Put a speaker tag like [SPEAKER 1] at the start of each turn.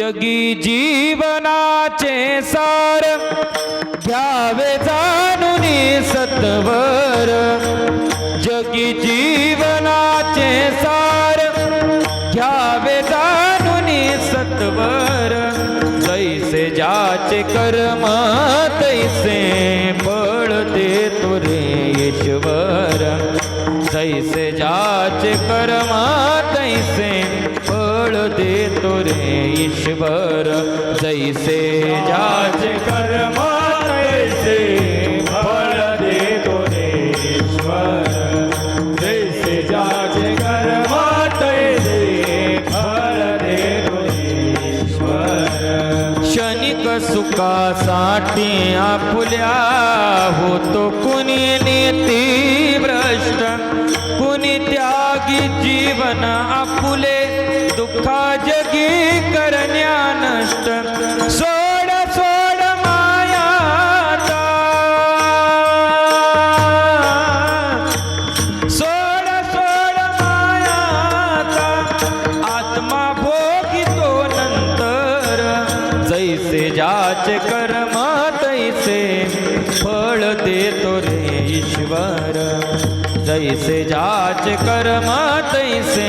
[SPEAKER 1] जगी जीवनाचे सार घ्यावे जाणून सत्वर। जगी जीवनाचे सार घ्यावे जाणून सत्वर। जैसे ज्याचे कर्म, तैसे फळ देतो रे ईश्वर। जैसे ज्याचे कर्म, तैसे फळ देतो रे ईश्वर जैसे ज्याचे कर तैसे फळ देतो रे ईश्वर जैसे ज्याचे कर्म तैसे फळ देतो रे ईश्वर क्षणिक सुखासाठी आपुल्या होतो कुणी नीती भ्रष्ट कुणी त्यागी जीवन आपुले दुःखा जगी करण्या नष्ट. सोड सोड माया सोड सोड मायाता आत्मा भोगितो नंतर. जैसे जाच कर्म तैसे फळ देतो रे ईश्वर. जैसे जाच कर्म तैसे